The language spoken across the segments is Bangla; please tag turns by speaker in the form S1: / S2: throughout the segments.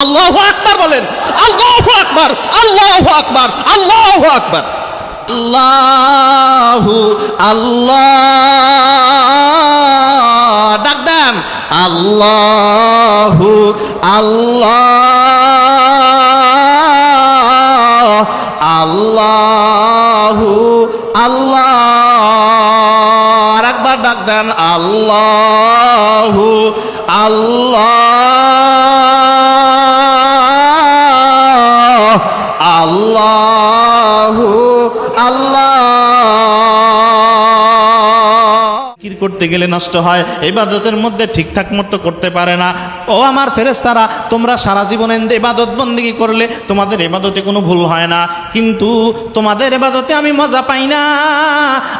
S1: আল্লাহ আকবার বলেন। আল্লাহ আকবার আল্লাহ আকবার আল্লাহ আকবার। আল্লাহু, আল্লাহ। ডাক দেন। আল্লাহু, আল্লাহ। আল্লাহু, আল্লাহ। একবার ডাক দেন। আল্লাহু, আল্লাহ। আল্লাহু আল্লাহ। করতে গেলে নষ্ট হয়, ইবাদতের মধ্যে ঠিকঠাক মতো করতে পারে না। ও আমার ফেরেস্তারা তোমরা সারা জীবনে ইবাদত বন্দিগি করলে তোমাদের এবাদতে কোনো ভুল হয় না। কিন্তু তোমাদের এবাদতে আমি মজা পাই না।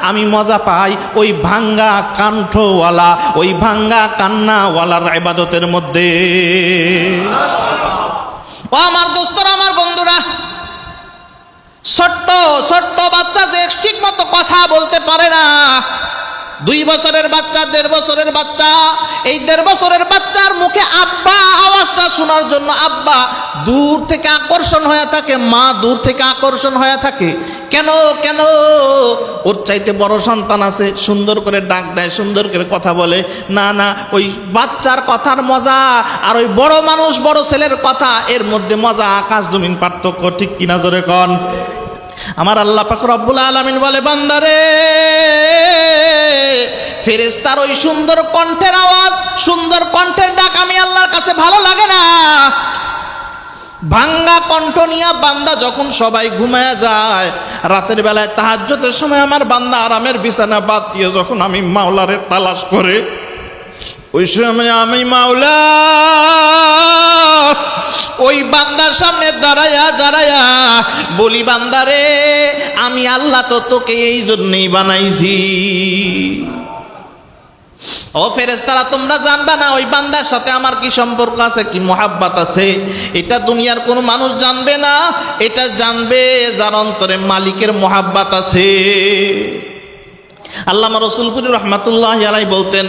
S1: আমি মজা পাই ওই ভাঙ্গা কাণ্ঠওয়ালা ওই ভাঙ্গা কান্নাওয়ালার এবাদতের মধ্যে। ও আমার দোস্তরা, আমার বন্ধুরা ছোট্ট ছোট্ট বাচ্চা যে ঠিক মতো কথা বলতে পারে না। দুই বছরের বাচ্চা, দেড় বছরের বাচ্চা। এই দেড় বছরের বাচ্চার মুখে আব্বা আওয়াজটা শোনার জন্য আব্বা দূর থেকে আকর্ষণ হয়ে থাকে, মা দূর থেকে আকর্ষণ হয়ে থাকে। কেন কেন? ওর চাইতে বড় সন্তান আছে, সুন্দর করে ডাক দেয়, সুন্দর করে কথা বলে। না না, ওই বাচ্চার কথার মজা আর ওই বড় মানুষ, বড় ছেলের কথা, এর মধ্যে মজা আকাশ জমিন পার্থক্য, ঠিক কিনা জোরে কন? আমার আল্লাহ পাক রব্বুল আলামিন বলে, বান্দারে ফেরেস্তার ওই সুন্দর কণ্ঠের আওয়াজ, সুন্দর কণ্ঠের ডাক আমি আল্লাহর কাছে ভালো লাগে না। ভাঙ্গা কণ্ঠ নিয়ে বান্দা যখন সবাই ঘুমায় যায়, রাতের বেলায় তাহাজ্জতের সময় আমার বান্দা আরামের বিছানা বাদ দিয়ে যখন আমি মাওলারে তালাশ করে ওই সময় আমি মাওলা, ওই বান্দার সামনে দাঁড়ায়া দাঁড়ায়া বলি, বান্দারে, আমি আল্লাহ তো তোকে এই জন্যই বানাইছি। ও ফেরেস্তারা তোমরা জানবা না ওই বান্দার সাথে আমার কি সম্পর্ক আছে, কি মোহাব্বাত আছে? এটা দুনিয়ার কোনো মানুষ জানবে না, এটা জানবে যার অন্তরে মালিকের মোহাব্বাত আছে। আল্লামা রসুলপুরি রহমাতুল্লাহ আলাই বলতেন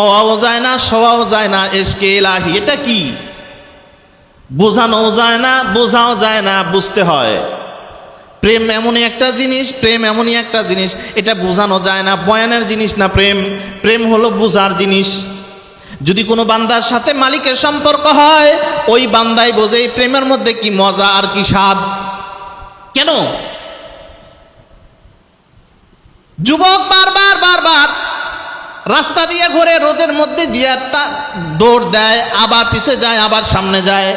S1: কওয়াও যায় না সওয়াও যায় না, এসকে এলাহি, এটা কি? বোঝানোও যায় না, বোঝাও যায় না, বুঝতে হয়। প্রেম এমনই একটা জিনিস, প্রেম এমনই একটা জিনিস, এটা বোঝানো যায় না, বয়ানের জিনিস না প্রেম প্রেম হলো বোঝার জিনিস। যদি কোনো বান্দার সাথে মালিকের সম্পর্ক হয়, ওই বান্দাই বোঝে এই প্রেমের মধ্যে কি মজা আর কি স্বাদ। কেন? যুবক বারবার বারবার রাস্তা দিয়ে ঘুরে রোদের মধ্যে দিয়ে তা দৌড় দেয়, আবার পিছে যায়, আবার সামনে যায়।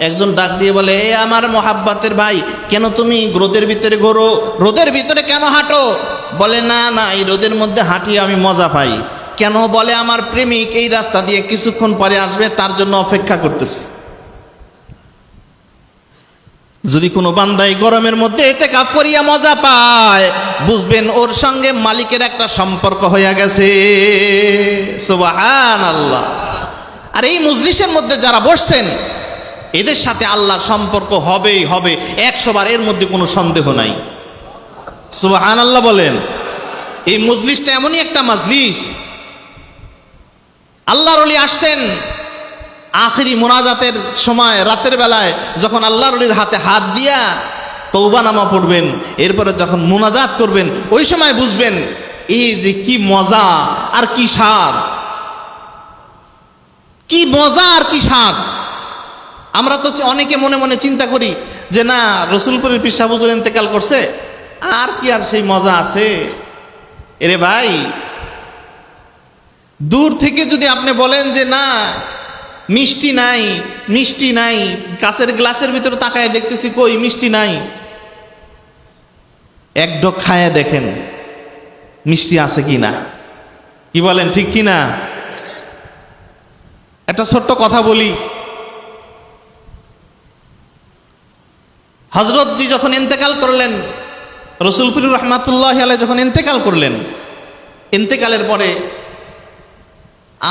S1: একজন ডাক দিয়ে বলে, এ আমার মহাব্বাতের ভাই, কেন তুমি রোদের ভিতরে ঘোরো? রোদের ভিতরে কেন হাঁটো? বলে, না না, এই রোদের মধ্যে হাঁটিয়ে আমি মজা পাই। কেন বলে, আমার প্রেমিক এই রাস্তা দিয়ে কিছুক্ষণ পরে আসবে, তার জন্য অপেক্ষা করতেছে। যদি কোনো বান্দাই গরমের মধ্যে এতে কাপড়িয়া মজা পায়, বুঝবেন ওর সঙ্গে মালিকের একটা সম্পর্ক হইয়া গেছে। আল্লাহ আর এই মজলিসের মধ্যে যারা বসছেন, এদের সাথে আল্লাহর সম্পর্ক হবেই হবে, একশো বার এর মধ্যে কোনো সন্দেহ নাই। সুবাহান আল্লাহ বলেন, এই মজলিসটা এমনই একটা মজলিস। আল্লাহর আসছেন আখেরি মোনাজাতের সময়, রাতের বেলায় যখন আল্লাহ রলির হাতে হাত দিয়া তৌবা নামা পড়বেন, এরপরে যখন মোনাজাত করবেন, ওই সময় বুঝবেন, এই যে কি মজা আর কি স্বাদ। কি মজা আর কি স্বাদ। আমরা তো অনেকে মনে মনে চিন্তা করি যে, না, রসুলপুরের পিসা হুজুর ইন্তেকাল করছে, আর কি আর সেই মজা আছে? এরে ভাই, দূর থেকে যদি আপনি বলেন যে, না মিষ্টি নাই মিষ্টি নাই। কাছের গ্লাসের ভিতরে তাকায় দেখতেছি, কই মিষ্টি নাই? এক ঢোক খায় দেখেন, মিষ্টি আছে কি না? কি বলেন, ঠিক কি না? একটা ছোট্ট কথা বলি। হজরতজি যখন ইন্তেকাল করলেন রসুলপুর রহমাতুল্লাহ আলাই যখন ইন্তেকাল করলেন, ইন্তেকালের পরে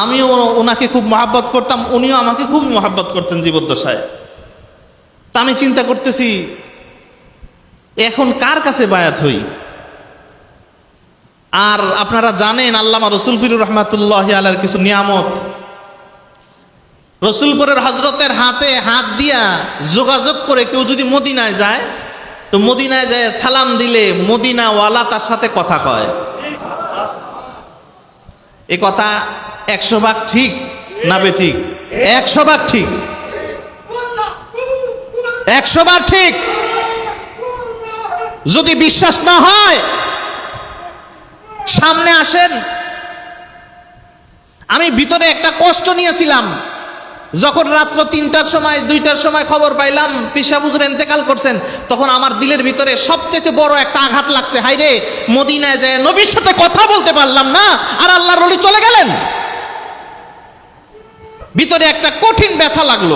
S1: আমিও ওনাকে খুব মহাব্বত করতাম, উনিও আমাকে খুব মহাব্বত করতেন জীবদ্দশায়। তা আমি চিন্তা করতেছি, এখন কার কাছে বায়াত হই? আর আপনারা জানেন, আল্লামা রসুল ফিরুর রহমাতুল্লাহ আলার কিছু নিয়ামত। রসুলপুরের হজরতের হাতে হাত দিয়া যোগাযোগ করে কেউ যদি মদিনায় যায়, তো মদিনায় যায় সালাম দিলে মদিনাওয়ালা তার সাথে কথা কয়। এ কথা একশো ভাগ ঠিক না বে ঠিক একশো ভাগ ঠিক। একশো বার ঠিক। যদি বিশ্বাস না হয়, সামনে আসেন। আমি ভিতরে একটা কষ্ট নিয়েছিলাম। যখন রাত্র তিনটার সময়, দুইটার সময় খবর পাইলাম পিসা বুজুর এতেকাল করছেন, তখন আমার দিলের ভিতরে সবচেয়ে বড় একটা আঘাত লাগছে। হাইরে মদিনায় যায় নবীর সাথে কথা বলতে পারলাম না, আর আল্লাহর রলি চলে গেলেন। ভিতরে একটা কঠিন ব্যথা লাগল।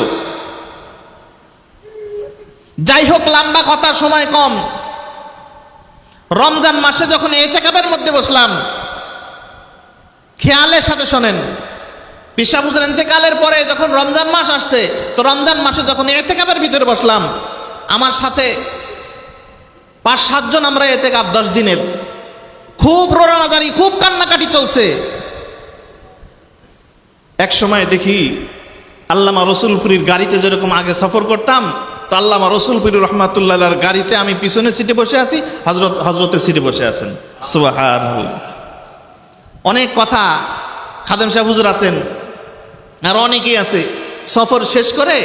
S1: যাই হোক, লম্বা কথার সময় কম। রমজান মাসে যখন এতেকাবের মধ্যে বসলাম, খেয়ালের সাথে শোনেন পিসাবুজের এতেকালের পরে যখন রমজান মাস আসছে, তো রমজান মাসে যখন এতেকাবের ভিতরে বসলাম, আমার সাথে পাঁচ সাতজন আমরা এতেকাব দশ দিনের। খুব রোনাজারি খুব কান্নাকাটি চলছে। এক সময় দেখি আল্লামা রসুলপুরীর গাড়িতে যেরকম আগে সফর করতাম, তো আল্লামা রসুলপুরি রহমাতুল্লাহ গাড়িতে আমি পিছনে সিটে বসে আছি হজরত হজরতের সিটে বসে আছেন। সুবাহার অনেক কথা খাদেম সাহেব হুজুর আছেন, আর অনেকেই আছে। সফর শেষ করে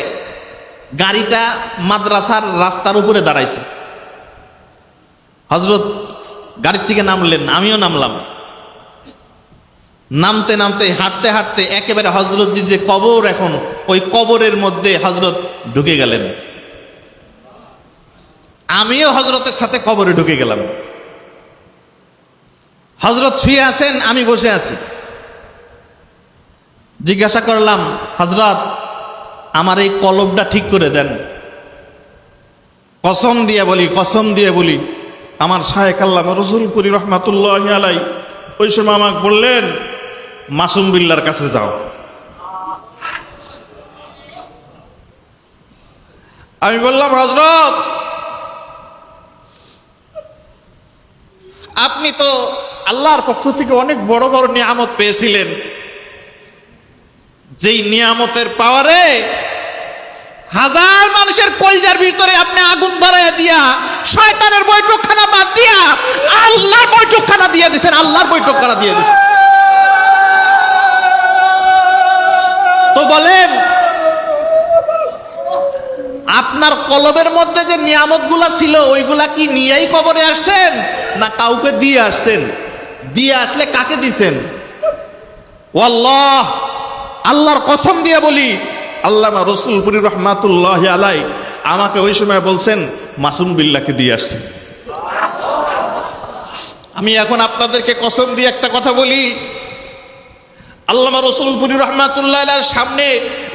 S1: গাড়িটা মাদ্রাসার রাস্তার উপরে দাঁড়াইছে। হজরত গাড়ির থেকে নামলেন আমিও নামলাম। নামতে নামতে, হাঁটতে হাঁটতে একেবারে হজরতজির যে কবর এখন, ওই কবরের মধ্যে হজরত ঢুকে গেলেন। আমিও হজরতের সাথে কবরে ঢুকে গেলাম। হজরত শুয়ে আছেন, আমি বসে আছি। জিজ্ঞাসা করলাম হজরত আমার এই কলবটা ঠিক করে দেন। কসম দিয়ে বলি, কসম দিয়ে বলি, আমার শাহেক আল্লাহ রসুলপুরি রহমাতুল্লাহ আলাই ওই সময় আমাকে বললেন মাসুম বিল্লার কাছে যাও। আমি বললাম হজরত আপনি তো আল্লাহর পক্ষ থেকে অনেক বড় বড় নিয়ামত পেয়েছিলেন। যেই নিয়ামতের পাওয়ারে হাজার মানুষের কলজার ভিতরে আপনি আগুন ধরাইয়া দিয়া, শয়তানের বৈঠকখানা বাদ দিয়া আল্লাহর বৈঠকখানা দিয়ে দিছেন, আল্লাহর বৈঠকখানা দিয়ে দিছেন। তো বলেন, আপনার কলবের মধ্যে যে নিয়ামত ছিল, ওইগুলা কি নিয়েই কবরে আসছেন, না কাউকে দিয়ে আসছেন? দিয়ে আসলে কাকে দিছেন? আল্লাহর কসম দিয়ে বলি, আল্লামা রসুলপুরি রহমাতুল্লাহ আলাই আমাকে ওই সময় বলছেন, মাসুম বিল্লাহকে দিয়ে আসছে। আমি এখন আপনাদেরকে কসম দিয়ে একটা কথা বলি আল্লামা রসুলপুরি রহমাতুল্লাহ সামনে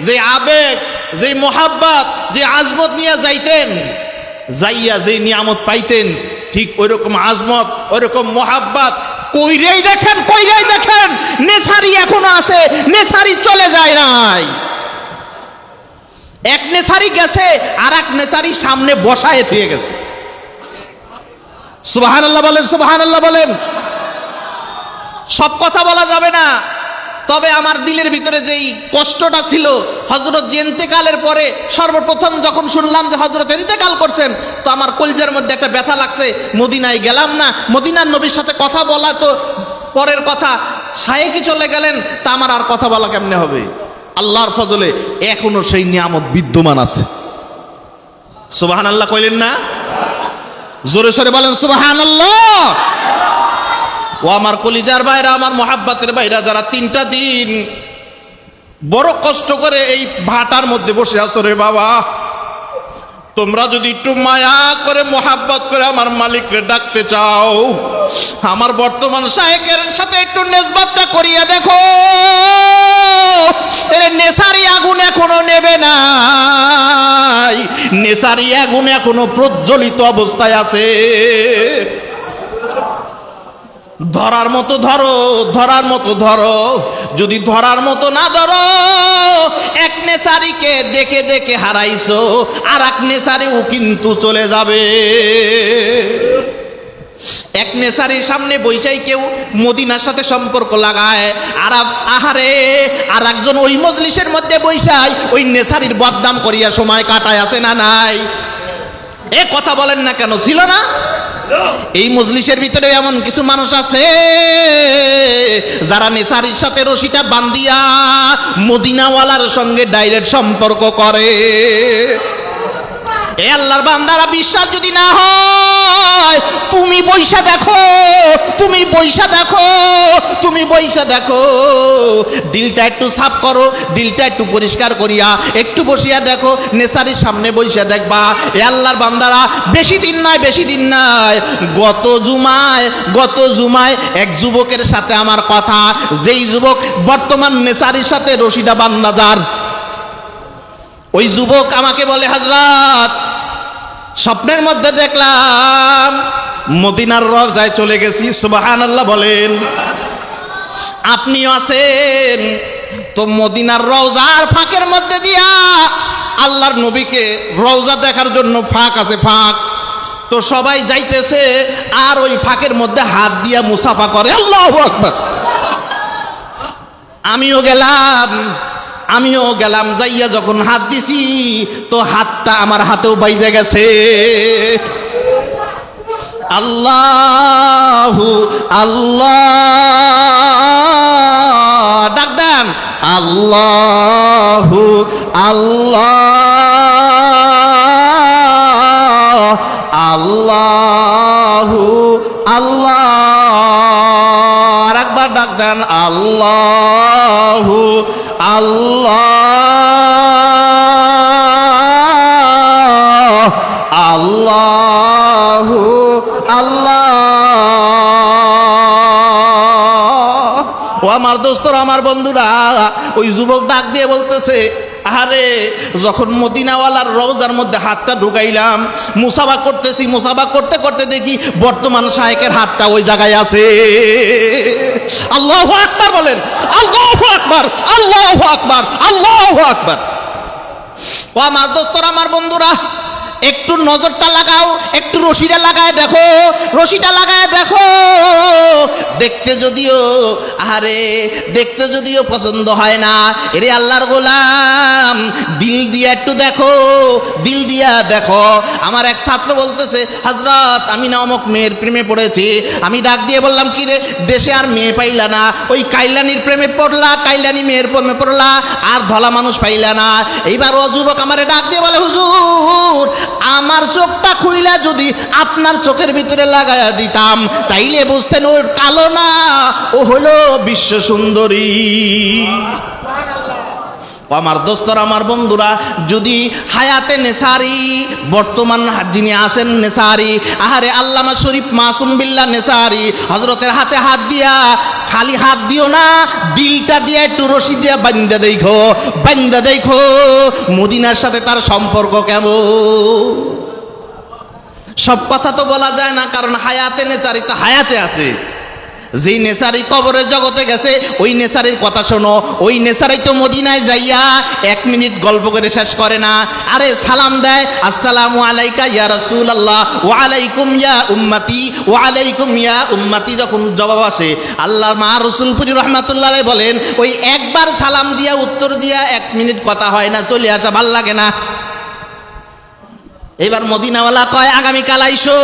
S1: যে আবেগ, যে মোহাব্বাত, যে আজমত নিয়ে যাইতেন, যাইয়া যে নিয়ামত পাইতেন, ঠিক ওই রকম আজমত ওই রকম মোহাব্বাত, কইরেই দেখেন কইরেই দেখেন, নেশারি এখনও আছে, নেশারি চলে যায় নাই। এক নেশারি গেছে আর এক নেশারি সামনে বসায় থুয়ে গেছে। সুবাহান আল্লাহ বলেন সুবাহান আল্লাহ বলেন। সব কথা বলা যাবে না। তবে আমার দিলের ভিতরে যেই কষ্টটা ছিল হজরত যে এন্তেকালের পরে সর্বপ্রথম যখন শুনলাম যে হজরত এন্তেকাল করছেন, তো আমার কলজের মধ্যে একটা ব্যথা লাগছে। মদিনায় গেলাম না, মদিনার নবীর সাথে কথা বলা তো পরের কথা সাহেকি চলে গেলেন, তা আমার আর কথা বলা কেমনে হবে? আল্লাহর ফজলে এখনও সেই নিয়ামত বিদ্যমান আছে। সুবাহান আল্লাহ কইলেন না? জোরে সোরে বলেন সুবাহান আল্লাহ ও আমার কলিজার বাইরা আমার মহাব্বাতের বাইরা যারা তিনটা দিন বড় কষ্ট করে এই ভাটার মধ্যে বসে আছো রে বাবা, তোমরা যদি একটু মায়া করে, মোহাব্বত করে আমার মালিককে ডাকতে চাও, আমার বর্তমান শাহেকের সাথে একটু নেসবাতটা করিয়া দেখো। নেশারি আগুন এখনও নেবে নাই, নেশারি আগুন এখনও প্রজ্বলিত অবস্থায় আছে। ধরার মতো ধরো, ধরার মতো ধরো। যদি ধরার মতো না ধরো, এক নেশারিকে দেখে দেখে হারাইছো আর এক নেশারিও কিন্তু চলে যাবে। এক নেসারির সামনে বৈশাই কেউ মদিনার সাথে সম্পর্ক লাগায় আর আহারে আর একজন ওই মজলিসের মধ্যে বৈশাই ওই নেসারির বদনাম করিয়া সময় কাটায়, আছে না নাই? এ কথা বলেন না কেন, ছিল না? এই মজলিসের ভিতরে এমন কিছু মানুষ আছে, যারা নেসারির সাথে রশিটা বান্দিয়া মদিনাওয়ালার সঙ্গে ডাইরেক্ট সম্পর্ক করে। এ আল্লাহর বান্দারা, বিশ্বাস যদি না হয়, তুমি বৈশা দেখো, তুমি বৈশা দেখো, তুমি বৈশা দেখো। দিলটা একটু সাফ করো, দিলটা একটু পরিষ্কার করিয়া, একটু বসিয়া দেখো নেসারির সামনে বৈশা দেখবা। এ আল্লাহর বান্দারা, বেশি দিন নয়, বেশি দিন নয়। গত জুমায় গত জুমায় এক যুবকের সাথে আমার কথা, যেই যুবক বর্তমান নেসারির সাথে রশিদা বান্দাজার ওই যুবক আমাকে বলে হাজরাত স্বপ্নের মধ্যে দেখলাম, মদিনার রজায় চলে গেছি সুবাহান আল্লাহ বলেন। আপনিও আছেন, তো মদিনার রওজার ফাঁকের মধ্যে দিয়া আল্লাহর নবীকে রওজা দেখার জন্য ফাঁক আছে, ফাঁক। তো সবাই যাইতেছে, আর ওই ফাঁকের মধ্যে হাত দিয়া মুসাফা করে, আল্লাহ আমিও গেলাম আমিও গেলাম যাইয়া যখন হাত দিছি, তো হাতটা আমার হাতেও বাইজে গেছে। আল্লাহু, আল্লাহ, ডাক দেন। আল্লাহু, আল্লাহ আল্লাহু, আল্লাহ। একবার ডাক দেন, আল্লাহু আল্লাহ, আল্লাহু ও আমার দোস্তর, আমার বন্ধুরা, ওই যুবক ডাক দিয়ে বলতেছে আরে যখন মদিনাওয়ালার রওজার মধ্যে হাতটা ঢুকাইলাম, মুসাফা করতেছি, মুসাফা করতে করতে দেখি বর্তমান শায়েকের হাতটা ওই জায়গায় আছে। আল্লাহ আকবার বলেন, আল্লাহ আকবার আল্লাহ আকবার আল্লাহ আকবার। ও আমার দোস্তরা আমার বন্ধুরা একটু নজরটা লাগাও, একটু রশিটা লাগায় দেখো, রশিটা লাগায় দেখো। দেখতে যদিও আরে দেখতে যদিও পছন্দ হয় না। এরে আল্লাহর গোলাম, দিল দিয়া একটু দেখো, দিল দিয়া দেখো। আমার এক ছাত্র বলতেছে হাজরত আমি না অমক মেয়ের প্রেমে পড়েছি। আমি ডাক দিয়ে বললাম, কি রে, দেশে আর মেয়ে পাইলা না। ওই কাইলানির প্রেমে পড়লা, কাইলানি মেয়ের প্রেমে পড়লা, আর ধলা মানুষ পাইলা না। এইবার ও যুবক আমারে ডাক দিয়ে বলে, হুজুর আমার চোখটা খুইলা যদি আপনার চোখের ভিতরে লাগাইয়া দিতাম, তাইলে বুঝতেন ওর কালো না, ও হলো বিশ্ব সুন্দরী। ও আমার দোস্তর, আমার বন্ধুরা, যদি হায়াতে নেসারি, বর্তমান যিনি আছেন নেসারি, আহারে আল্লামা শরীফ মাসুম বিল্লা নেসারি হজরতের হাতে হাত দিয়া খালি হাত দিও না, দিলটা দিয়ে একটু রশি দিয়া বান্দা দেখো বান্দা দেখো, মদিনার সাথে তার সম্পর্ক কেমন? সব কথা তো বলা যায় না, কারণ হায়াতে নেসারি তো হায়াতে আছে। যেই নেসারি কবরের জগতে গেছে, ওই নেসারির কথা শোনো। ওই নেসারাই তো মদিনায় যাইয়া এক মিনিট গল্প করে শেষ করে না। আরে সালাম দেয়, আসসালামু আলাইকা ইয়া রসুল আল্লাহ ওয়া আলাইকুম ইয়া উম্মাতি, ওয়া আলাইকুম ইয়া উম্মাতি। যখন জবাব আসে, আল্লাহ মা রসুলপুরি রহমাতুল্লাহ আলাইহি বলেন, ওই একবার সালাম দিয়া, উত্তর দিয়া এক মিনিট কথা হয় না, চলে আসা ভালো লাগে না। এবার মদিনাওয়ালা কয়, আগামীকাল আইসো।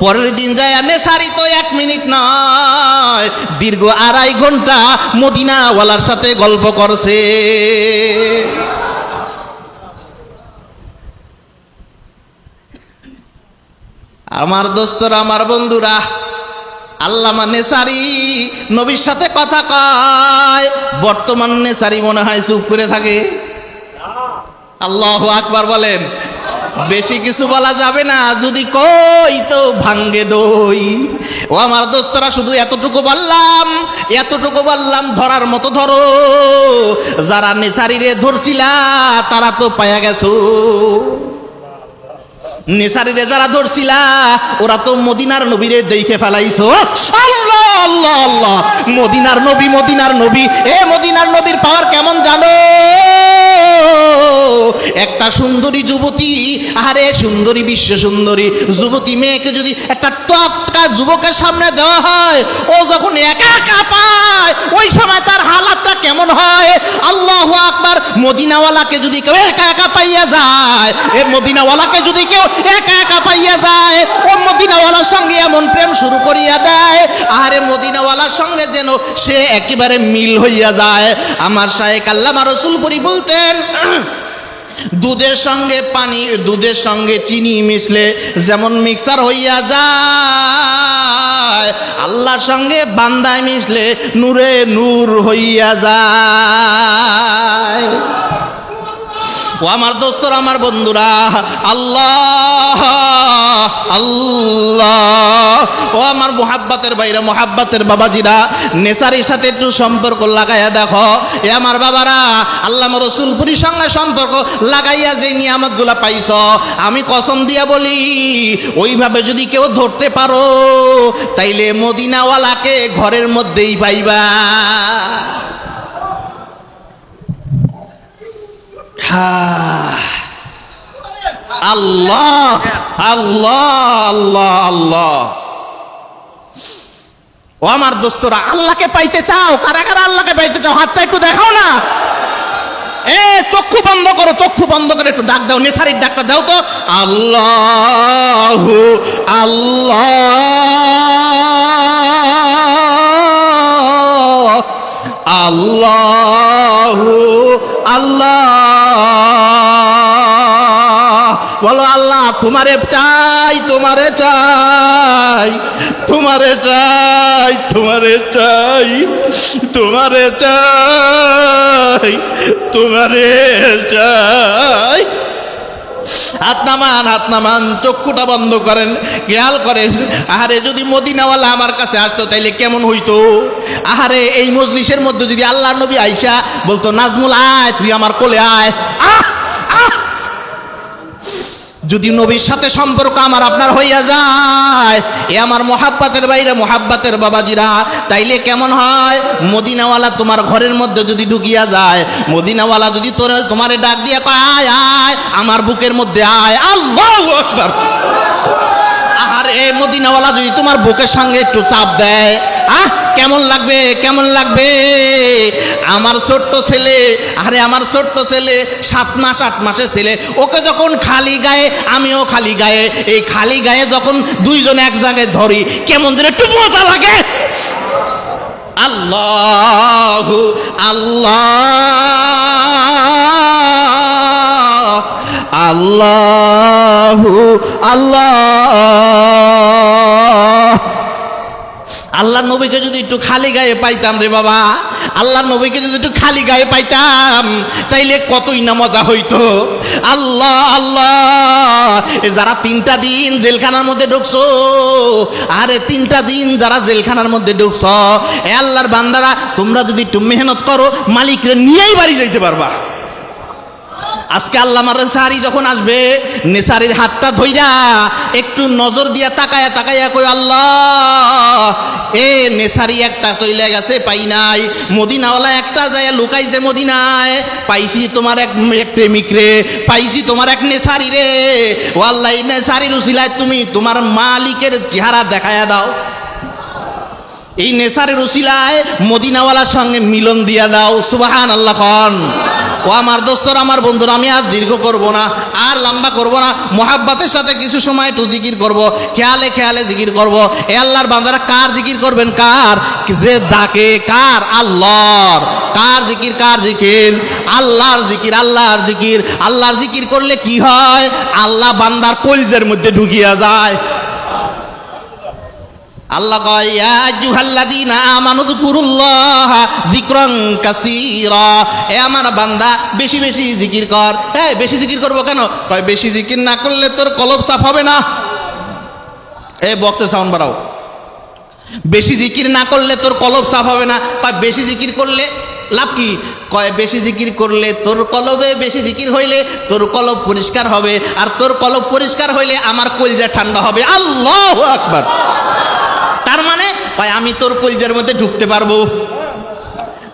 S1: পরের দিন যায় নেসারি তো এক মিনিট নয়। দীর্ঘ আড়াই ঘণ্টা মদিনাওয়ালার সাথে গল্প করছে। আমার দোস্তরা, আমার বন্ধুরা, আল্লামা নেসারি নবীর সাথে কথা কয়। বর্তমান নেসারি মনে হয় চুপ করে থাকে। আল্লাহ আকবার বলেন। বেশি কিছু বলা যাবে না, যদি কই তো ভাঙ্গে দই। ও আমার দোস্তরা, শুধু এতটুকু বললাম এতটুকু বললাম, ধরার মতো ধরো। যারা নেসারিরে ধরছিলা, তারা তো পায়া গেছো। নেসারিরে যারা ধরছিলা, ওরা তো মদিনার নবীরে দেখে ফেলাইছো। আল্লাহ আল্লাহ আল্লাহ। মদিনার নবী মদিনার নবী। এ মদিনার নবীর পাওয়ার কেমন জানো? একটা সুন্দরী যুবতী, আরে সুন্দরী, বিশ্ব সুন্দরী। যুবতী মেয়েকে যদি একটা টপকা যুবকের সামনে দেওয়া হয়, ও যখন একা একা পায়, ওই সময় তার হালাতটা কেমন হয়? আল্লাহ আকবার, মদিনাওয়ালাকে যদি কেউ একা একা পাইয়া যায়, এ মদিনাওয়ালাকে যদি কেউ একা একা পাইয়া যায়। ও মদিনাওয়ালার সঙ্গে এমন প্রেম শুরু করিয়া দেয়। আরে মদিনাওয়ালার সঙ্গে যেন সে একেবারে মিল হইয়া যায়। আমার শাহেক আল্লামা রসুলপুরি বলতেন, দুধের সঙ্গে পানি, দুধের সঙ্গে চিনি মিশলে যেমন মিক্সার হইয়া যায়। আল্লাহর সঙ্গে বান্দায় মিশলে নূরে নূর হইয়া যায়। ও আমার দোস্তর আমার বন্ধুরা, আল্লাহ আল্লাহ। ও আমার মোহাব্বাতের বাইরে মোহাব্বাতের বাবাজিরা, নেচারের সাথে একটু সম্পর্ক লাগাইয়া দেখো। এ আমার বাবারা, আল্লাহ রসুলপুরির সঙ্গে সম্পর্ক লাগাইয়া যে নিয়ামতগুলা পাইছ, আমি কসম দিয়া বলি, ওইভাবে যদি কেউ ধরতে পারো, তাইলে মদিনাওয়ালাকে ঘরের মধ্যেই পাইবা হ্যাঁ আল্লাহ আল্লাহ আল্লাহ আল্লাহ। ও আমার দোস্তরা, আল্লাহকে পাইতে চাও? কারা কারা আল্লাহকে পাইতে চাও? হাতটা একটু দেখাও না। এ, চক্ষু বন্ধ করো, চক্ষু বন্ধ করে একটু ডাক দাও, নেশারির ডাকটা দাও তো। আল্লাহ আল্লাহ আল্লাহ আল্লাহ। বলো, আল্লাহ, তোমারে চাই তোমারে চাই তোমারে চাই তোমারে চাই তোমারে চাই তোমারে চাই। হাত নামান হাত নামান চক্ষুটা বন্ধ করেন, খেয়াল করেন, আহারে যদি মদিনাওয়ালা আমার কাছে আসতো, তাইলে কেমন হইতো? আহারে এই মজলিসের মধ্যে যদি আল্লাহ নবী আইসা বলতো, নাজমুল, আয়, তুই আমার কোলে আয়। আহ আহ যদি নবীর সাথে সম্পর্ক আমার আপনার হইয়া যায়, এ আমার মহাব্বাতের বাইরে মহাব্বাতের বাবাজিরা, তাইলে কেমন হয়? মদিনাওয়ালা তোমার ঘরের মধ্যে যদি ঢুকিয়া যায়, মদিনাওয়ালা যদি তোর তোমারে ডাক দিয়া আয় আয়, আমার বুকের মধ্যে আয়, আল্লাহ আকবার। আহার এ মদিনাওয়ালা যদি তোমার বুকের সঙ্গে একটু চাপ দেয়, আহ, কেমন লাগবে কেমন লাগবে? আমার ছোট্ট ছেলে, আরে আমার ছোট্ট ছেলে, সাত মাস, আট মাসের ছেলে, ওকে যখন খালি গায়ে, আমিও খালি গায়ে, এই খালি গায়ে যখন দুইজন এক জায়গায় ধরি, কেমন যেন একটু মজা লাগে। আল্লাহ আল্লাহ আল্লাহ আল্লাহ। আল্লাহ নবীকে যদি একটু খালি গায়ে পাইতাম রে বাবা আল্লাহ নবীকে যদি একটু খালি গায়ে পাইতাম, তাইলে কতই না মজা হইতো। আল্লাহ আল্লাহ যারা তিনটা দিন জেলখানার মধ্যে ঢুকছো, আরে তিনটা দিন যারা জেলখানার মধ্যে ঢুকছ, এ আল্লাহর বান্দারা, তোমরা যদি একটু মেহনত করো, মালিকরে নিয়েই বাড়ি যাইতে পারবা। আজকে আল্লাহ নেসারি যখন আসবে, নেসারির হাতটা ধইরা একটু নজর দিয়া তাকায়া তাকায়া কই আল্লাহ, এ নেসারি একটা চলে গেছে, পাই নাই। মদিনাওয়ালা একটা যায় লুকাইছে মদিনায়। পাইছি তোমার এক প্রেমিক রে, পাইছি তোমার এক নেসারি রে। ও আল্লাহ এই নেসারির উসিলায় তুমি তোমার মালিকের চেহারা দেখায়া দাও। এই নেসারের উসিলায় মদিনাওয়ালার সঙ্গে মিলন দিয়া দাও। সুবাহান আল্লাহ খান ও আমার দোস্তর, আমার বন্ধুরা, আমি আর দীর্ঘ করব না, আর লম্বা করব না। মোহাব্বতের সাথে কিছু সময় একটু জিকির করব, খেয়ালে খেয়ালে জিকির করব। এ আল্লাহর বান্দারা কার জিকির করবেন? কার? যে ডাকে, কার? আল্লাহর। কার জিকির কার জিকির? আল্লাহর জিকির আল্লাহর জিকির। আল্লাহর জিকির করলে কি হয়? আল্লাহ বান্দার কলজের মধ্যে ঢুকিয়া যায়। আল্লাহ কয়, ইয়া আইয়ুহাল্লাযীনা আমানু যিকুরুল্লাহ যিকরান কাসীরা। এ আমার বান্দা, বেশি বেশি জিকির কর। হ্যাঁ বেশি জিকির করব কেন? কয়, বেশি জিকির না করলে তোর কলব সাফ হবে না। এ বক্সের সাউন্ড বাড়াও। বেশি জিকির না করলে তোর কলব সাফ হবে না। কয়, বেশি জিকির করলে লাভ কি? কয়, বেশি জিকির করলে তোর কলবে বেশি জিকির হইলে তোর কলব পরিষ্কার হবে। আর তোর কলব পরিষ্কার হইলে আমার কলজা ঠান্ডা হবে। আল্লাহ আকবার। তার মানে ভাই আমি তোর কলজের মধ্যে ঢুকতে পারব।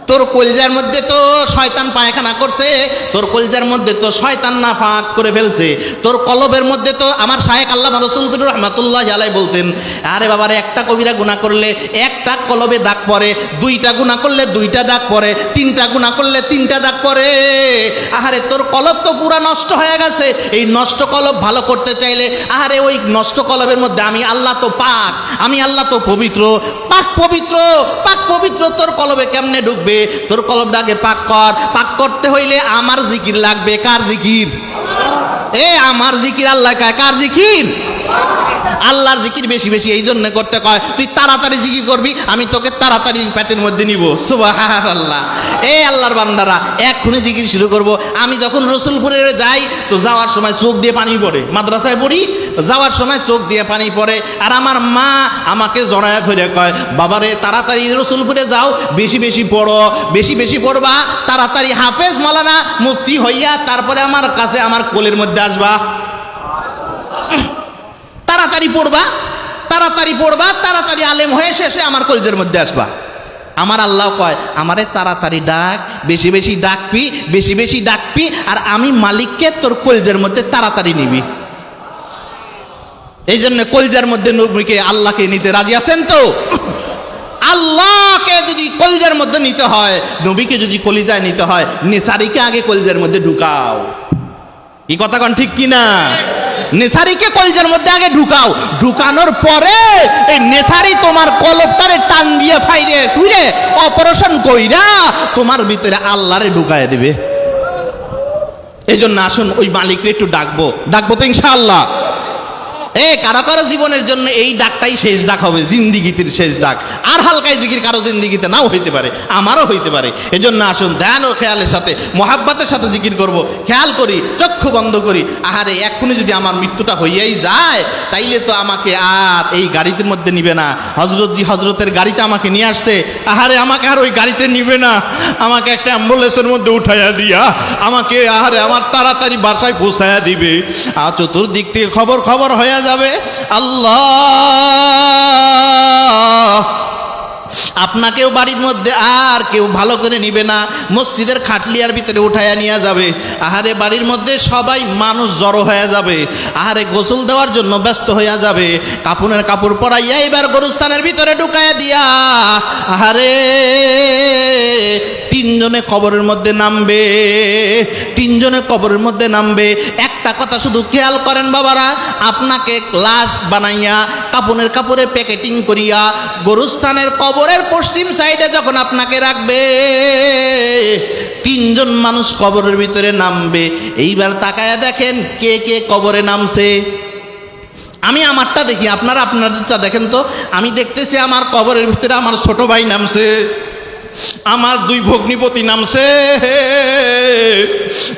S1: তোর কলজার মধ্যে তো শয়তান পায়খানা করছে, তোর কলজার মধ্যে তো শয়তান না ফাঁক করে ফেলছে, তোর কলবের মধ্যে তো আমার শাহেক আল্লাহ রসুলপুর রহমাতুল্লাহ আলাই বলতেন, আরে বাবারে, একটা কবিরা গুণা করলে একটা কলবে দাগ পড়ে, দুইটা গুণা করলে দুইটা দাগ পড়ে, তিনটা গুণা করলে তিনটা দাগ পড়ে। আহারে, তোর কলব তো পুরা নষ্ট হয়ে গেছে, এই নষ্ট কলব ভালো করতে চাইলে, আহারে, ওই নষ্ট কলবের মধ্যে আমি আল্লাহ তো পাক, আমি আল্লাহ তো পবিত্র, পাক পবিত্র পাক পবিত্র তোর কলবে কেমনে ঢুকবে? তোর দাগে পাক কর। পাক করতে হইলে আমার জিকির লাগবে। কার জিকির? এ, আমার জিকির আল্লাহ কার জিকির? আল্লাহর জিকির বেশি বেশি এই জন্য করতে কয়, তুই তাড়াতাড়ি জিকির করবি, আমি তোকে তাড়াতাড়ি প্যাটের মধ্যে নিব। সুবাহ আল্লাহ এই আল্লাহর বান্দারা এক্ষুনি জিকির শুরু করব। আমি যখন রসুলপুরে যাই, তো যাওয়ার সময় চোখ দিয়ে পানি পড়ে। মাদ্রাসায় পড়ি, যাওয়ার সময় চোখ দিয়ে পানি পড়ে। আর আমার মা আমাকে জড়ায় ধরে কয়, বাবারে, তাড়াতাড়ি রসুলপুরে যাও, বেশি বেশি পড়ো, বেশি বেশি পড়বা, তাড়াতাড়ি হাফেজ মলানা মুক্তি হইয়া তারপরে আমার কাছে আমার কোলের মধ্যে আসবা। তাড়াতাড়ি পড়বা তাড়াতাড়ি পড়বা, তাড়াতাড়ি আলেম হয়ে শেষে আমার কলজের মধ্যে আসবা। আমার আল্লাহ কয়, আমারে তাড়াতাড়ি ডাক, বেশি বেশি ডাকবি, বেশি বেশি ডাকবি, আর আমি মালিককে তোর কলজের মধ্যে তাড়াতাড়ি নিবি। এই জন্য কলজার মধ্যে নবীকে আল্লাহকে নিতে রাজি আছেন তো? আল্লাহকে যদি কলজার মধ্যে নিতে হয়, নবীকে যদি কলিজায় নিতে হয়, নেসারিকে আগে কলজার মধ্যে ঢুকাও। এই কথা কন, ঠিক কিনা? নেসারিকে কলজের মধ্যে আগে ঢুকাও। ঢুকানোর পরে এই নেশারি তোমার কলপটারে টান দিয়ে ফাইরে তুইরে অপারেশন কইরা তোমার ভিতরে আল্লাহরে ঢুকায় দিবে। এই জন্য আসুন ওই মালিককে একটু ডাকবো। ডাকবো তো ইনশাআল্লাহ। এ, কারও কারও জীবনের জন্য এই ডাকটাই শেষ ডাক হবে, জিন্দিগিতির শেষ ডাক। আর হালকাই জিকির কারও জিন্দিগিতে নাও হইতে পারে, আমারও হইতে পারে। এজন্য আসুন, ধ্যান ও খেয়ালের সাথে, মহাব্বাতের সাথে জিকির করব। খেয়াল করি, চক্ষু বন্ধ করি। আহারে, এক্ষুনি যদি আমার মৃত্যুটা হইয়াই যায়, তাইলে তো আমাকে আর এই গাড়িতে মধ্যে নিবে না। হজরতজি হজরতের গাড়িতে আমাকে নিয়ে আসছে, আহারে, আমাকে আর ওই গাড়িতে নিবে না। আমাকে একটা অ্যাম্বুলেন্সের মধ্যে উঠাইয়া দিয়া, আমাকে, আহারে, আমার তাড়াতাড়ি বাসায় পৌঁছায়া দিবে। আর চতুর্দিক থেকে খবর খবর হয়ে যাবে? আল্লাহ! আপনাকেও বাড়ির মধ্যে আর কেউ ভালো করে নিবে না। মসজিদের খাটলিয়ার ভিতরে উঠাইয়া নিয়ে যাবে। আহারে বাড়ির মধ্যে সবাই মানুষ জড়ো হয়ে যাবে। আহারে গোসল দেওয়ার জন্য ব্যস্ত হইয়া যাবে। কাপুনের কাপড় পরাইয়া এবার গরুস্থানের ভিতরে ঢুকাইয়া দিয়া, আহারে তিনজনে কবরের মধ্যে নামবে। তিনজনে কবরের মধ্যে নামবে। একটা কথা শুধু খেয়াল করেন বাবারা, আপনাকে লাশ বানাইয়া কাপনের কাপড়ে প্যাকেটিং করিয়া গরুস্থানের কবরের পশ্চিম সাইডে যখন আপনাকে রাখবে, তিনজন মানুষ কবরের ভিতরে নামবে। এইবার তাকায়া দেখেন কে কে কবরে নামছে। আমি আমারটা দেখি, আপনারা আপনারটা দেখেন তো। আমি দেখতেছি আমার কবরের ভিতরে আমার ছোট ভাই নামছে, আমার দুই ভগ্নিপতি নামছে।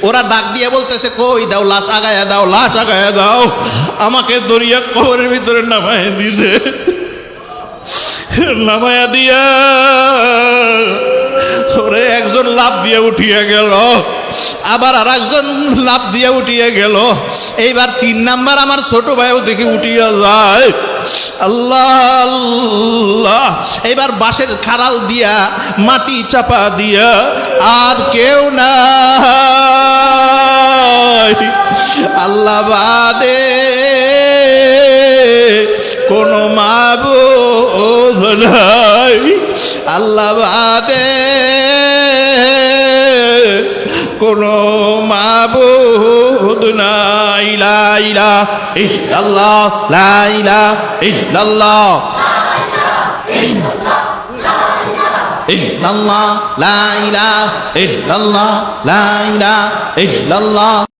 S1: ওরা ডাক দিয়ে বলতেছে, কই দাও, লাশ আগায়া দাও, লাশ আগায়া দাও। আমাকে দরিয়া কবরের ভিতরে নামায় দিছে। নামায়া দিয়া। ওরে, একজন লাভ দিয়ে উঠিয়ে গেল। আবার আর একজন লাভ দিয়ে উঠিয়ে গেল। এইবার তিন নাম্বার আমার ছোট ভাইও দেখে উঠিয়া যায়। আল্লাহ আল্লাহ। এবার বাঁশের খাড়াল দিয়া, মাটি চাপা দিয়া আর কেউ না আল্লাহ বাদে। কোন মাবুদ নাই। আল্লাহ বাদে কোন মাবুদ নাই। লাইলা ইল্লাল্লাহ লাইলা লাইলা ইল্লাল্লাহ। লাইলা